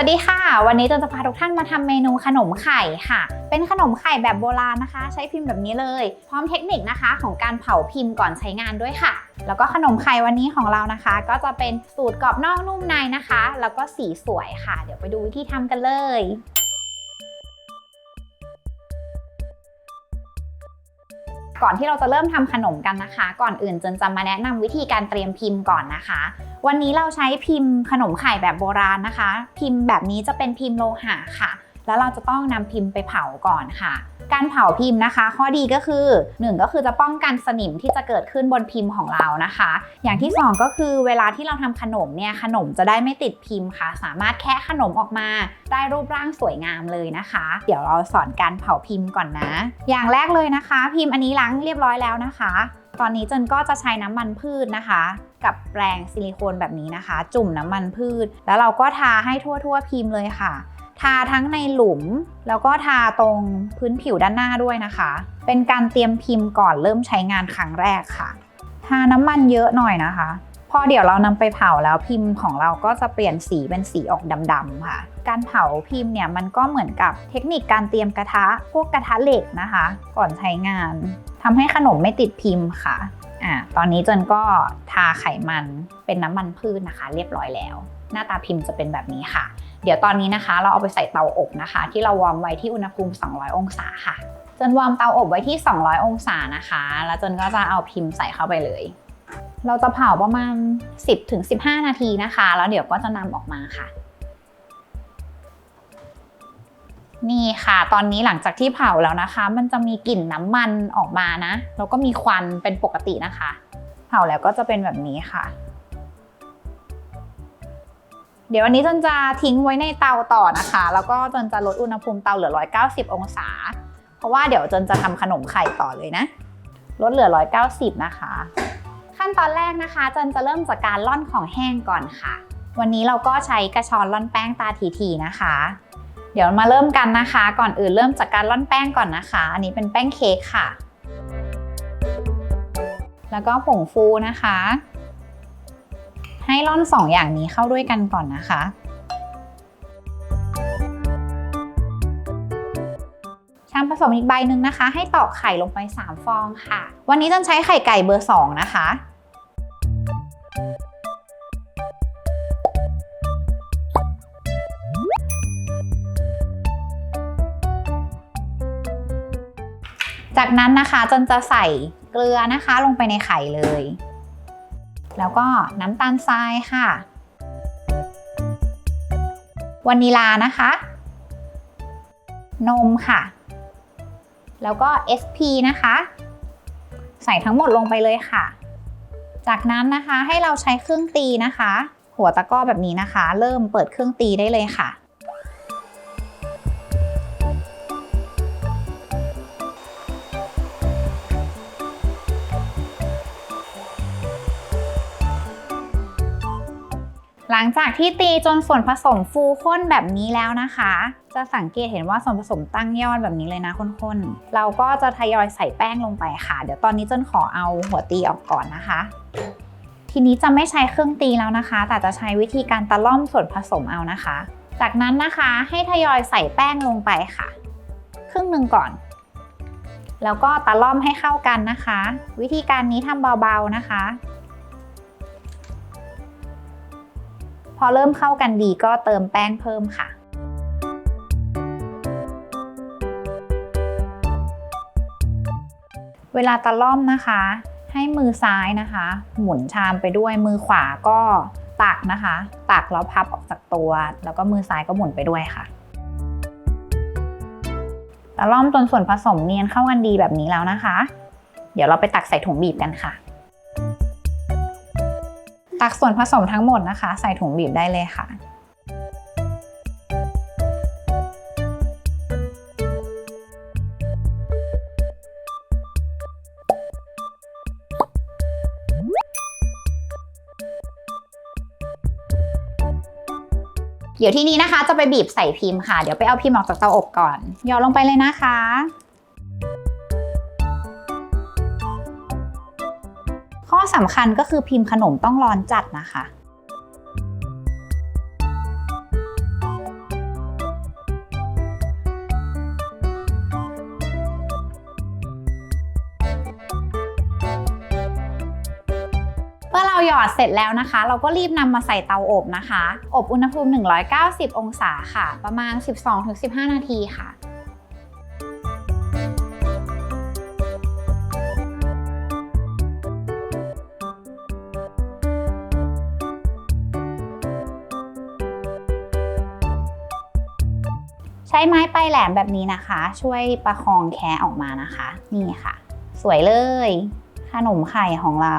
วัสดีค่ะ วันนี้เจนจะพาทุกท่านมาทำเมนูขนมไข่ค่ะ เป็นขนมไข่แบบโบราณนะคะ ใช้พิมพ์แบบนี้เลย พร้อมเทคนิคนะคะ ของการเผาพิมพ์ก่อนใช้งานด้วยค่ะ แล้วก็ขนมไข่วันนี้ของเรานะคะ ก็จะเป็นสูตรกรอบนอกนุ่มในนะคะ แล้วก็สีสวยค่ะ เดี๋ยวไปดูวิธีทำกันเลยก่อนที่เราจะเริ่มทำขนมกันนะคะ ก่อนอื่นจนจะมาแนะนำวิธีการเตรียมพิมพ์ก่อนนะคะ วันนี้เราใช้พิมพ์ขนมไข่แบบโบราณนะคะ พิมพ์แบบนี้จะเป็นพิมพ์โลหะค่ะ แล้วเราจะต้องนำพิมพ์ไปเผาก่อนค่ะ การเผาพิมพ์นะคะ ข้อดีก็คือ 1 ก็คือจะป้องกันสนิมที่จะเกิดขึ้นบนพิมพ์ของเรานะคะ อย่างที่ 2 ก็คือเวลาที่เราทำขนมเนี่ยขนมจะได้ไม่ติดพิมพ์ค่ะ สามารถแคะขนมออกมาได้รูปร่างสวยงามเลยนะคะ เดี๋ยวเราสอนการเผาพิมพ์ก่อนนะ อย่างแรกเลยนะคะ พิมพ์อันนี้ล้างเรียบร้อยแล้วนะคะ ตอนนี้เจนก็จะใช้น้ำมันพืชนะคะ กับแปรงซิลิโคนแบบนี้นะคะ จุ่มน้ำมันพืช แล้วเราก็ทาให้ทั่วๆพิมพ์เลยค่ะ ทาทั้งในหลุม แล้วก็ทาตรงพื้นผิวด้านหน้าด้วยนะคะ เป็นการเตรียมพิมพ์ก่อนเริ่มใช้งานครั้งแรกค่ะทาน้ำมันเยอะหน่อยนะคะพอเดี๋ยวเรานำไปเผาแล้วพิมพ์ของเราก็จะเปลี่ยนสีเป็นสีออกดำๆค่ะ การเผาพิมพ์เนี่ยมันก็เหมือนกับเทคนิคการเตรียมกระทะพวกกระทะเหล็กนะคะ ก่อนใช้งาน ทำให้ขนมไม่ติดพิมพ์ค่ะอ่าตอนนี้เจนก็ทาไขมันเป็นน้ำมันพืชนะคะ เรียบร้อยแล้ว หน้าตาพิมพ์จะเป็นแบบนี้ค่ะ เดี๋ยวตอนนี้นะคะ เราเอาไปใส่เตาอบนะคะ ที่เราวอร์มไว้ที่อุณหภูมิ 200 องศาค่ะเจนวอร์มเตาอบไว้ที่ 200 องศานะคะ แล้วจนก็จะเอาพิมพ์ใส่เข้าไปเลย เราจะเผาประมาณ 10-15 นาทีนะคะ แล้วเดี๋ยวก็จะนำออกมาค่ะ นี่ค่ะ ตอนนี้หลังจากที่เผาแล้วนะคะ มันจะมีกลิ่นน้ำมันออกมานะ แล้วก็มีควันเป็นปกตินะคะ เผาแล้วก็จะเป็นแบบนี้ค่ะ เดี๋ยววันนี้จนจะทิ้งไว้ในเตาต่อนะคะ แล้วก็จนจะลดอุณหภูมิเตาเหลือ 190 องศา เพราะว่าเดี๋ยวจนจะทำขนมไข่ต่อเลยนะ ลดเหลือ 190 นะคะ ขั้นตอนแรกนะคะจนจะเริ่มจากการร่อนของแห้งก่อนค่ะ วันนี้เราก็ใช้กระชอนร่อนแป้งตาทีๆนะคะ ดี๋ยวมาเริ่มกันนะคะ ก่อนอื่นเริ่มจากการร่อนแป้งก่อนนะคะ อันนี้เป็นแป้งเค้กค่ะ แล้วก็ผงฟูนะคะ ให้ร่อนสองอย่างนี้เข้าด้วยกันก่อนนะคะ ชามผสมอีกใบหนึ่งนะคะ ให้ตอกไข่ลงไป 3 ฟองค่ะ วันนี้จันใช้ไข่ไก่เบอร์ 2 นะคะ จากนั้นนะคะจนจะใส่เกลือนะคะลงไปในไข่เลย แล้วก็น้ำตาลทรายค่ะ วานิลานะคะ นมค่ะ แล้วก็ SP นะคะ ใส่ทั้งหมดลงไปเลยค่ะ จากนั้นนะคะให้เราใช้เครื่องตีนะคะ หัวตะกร้อแบบนี้นะคะ เริ่มเปิดเครื่องตีได้เลยค่ะ หลังจากที่ตีจนส่วนผสมฟูข้นแบบนี้แล้วนะคะ จะสังเกตเห็นว่าส่วนผสมตั้งยอดแบบนี้เลยนะข้นๆ เราก็จะทยอยใส่แป้งลงไปค่ะ เดี๋ยวตอนนี้เจนขอเอาหัวตีออกก่อนนะคะ ทีนี้จะไม่ใช้เครื่องตีแล้วนะคะ แต่จะใช้วิธีการตะล่อมส่วนผสมเอานะคะ จากนั้นนะคะให้ทยอยใส่แป้งลงไปค่ะ ครึ่งหนึ่งก่อน แล้วก็ตะล่อมให้เข้ากันนะคะ วิธีการนี้ทำเบาๆนะคะ พอเริ่มเข้ากันดีก็เติมแป้งเพิ่มค่ะเวลาตะล่อมนะคะ ให้มือซ้ายนะคะ หมุนชามไปด้วยมือขวาก็ตักนะคะ ตักแล้วพับออกจากตัว แล้วก็มือซ้ายก็หมุนไปด้วยค่ะตะล่อมจนส่วนผสมเนียนเข้ากันดีแบบนี้แล้วนะคะ เดี๋ยวเราไปตักใส่ถุงบีบกันค่ะ ตักส่วนผสมทั้งหมดนะคะ ใส่ถุงบีบได้เลยค่ะเดี๋ยวที่นี้นะคะจะไปบีบใส่พิมพ์ค่ะ เดี๋ยวไปเอาพิมพ์ออกจากเตาอบก่อนยอลงไปเลยนะคะ สำคัญก็คือพิมพ์ขนมต้องร้อนจัดนะคะเราหยอดเสร็จแล้วนะคะ เราก็รีบนำมาใส่เตาอบนะคะ อบอุณหภูมิ 190 องศาค่ะ ประมาณ 12-15 นาทีค่ะ ช้ไม้ปลายแหลมแบบนี้นะคะ ช่วยประคองแคออกมานะคะ นี่ค่ะ สวยเลย ขนมไข่ของเรา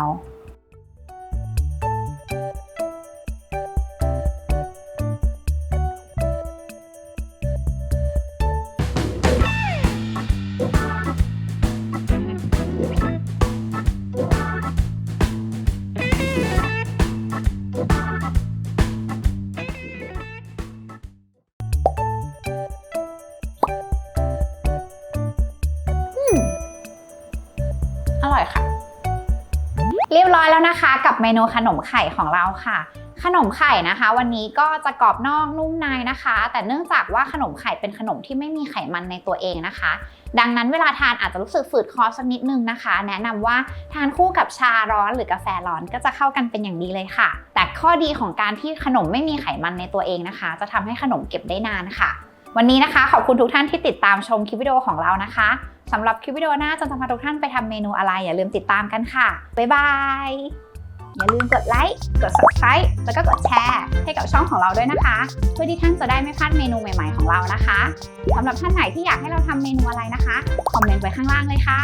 ร่อยค่ะ เรียบร้อยแล้วนะคะ กับเมนูขนมไข่ของเราค่ะ ขนมไข่นะคะ วันนี้ก็จะกรอบนอกนุ่มในนะคะ แต่เนื่องจากว่าขนมไข่เป็นขนมที่ไม่มีไขมันในตัวเองนะคะ ดังนั้นเวลาทานอาจจะรู้สึกฝืดคอสักนิดนึงนะคะ แนะนำว่าทานคู่กับชาร้อนหรือกาแฟร้อนก็จะเข้ากันเป็นอย่างดีเลยค่ะ แต่ข้อดีของการที่ขนมไม่มีไขมันในตัวเองนะคะ จะทำให้ขนมเก็บได้นานค่ะวันนี้นะคะ ขอบคุณทุกท่านที่ติดตามชมคลิปวิดีโอของเรานะคะ สำหรับคลิปวิดีโอหน้าจะพาทุกท่านไปทำเมนูอะไร อย่าลืมติดตามกันค่ะ บ๊ายบาย อย่าลืมกดไลค์ กด subscribe แล้วก็กดแชร์ให้กับช่องของเราด้วยนะคะ เพื่อที่ท่านจะได้ไม่พลาดเมนูใหม่ๆของเรานะคะสำหรับท่านไหนที่อยากให้เราทำเมนูอะไรนะคะ คอมเมนต์ไว้ข้างล่างเลยค่ะ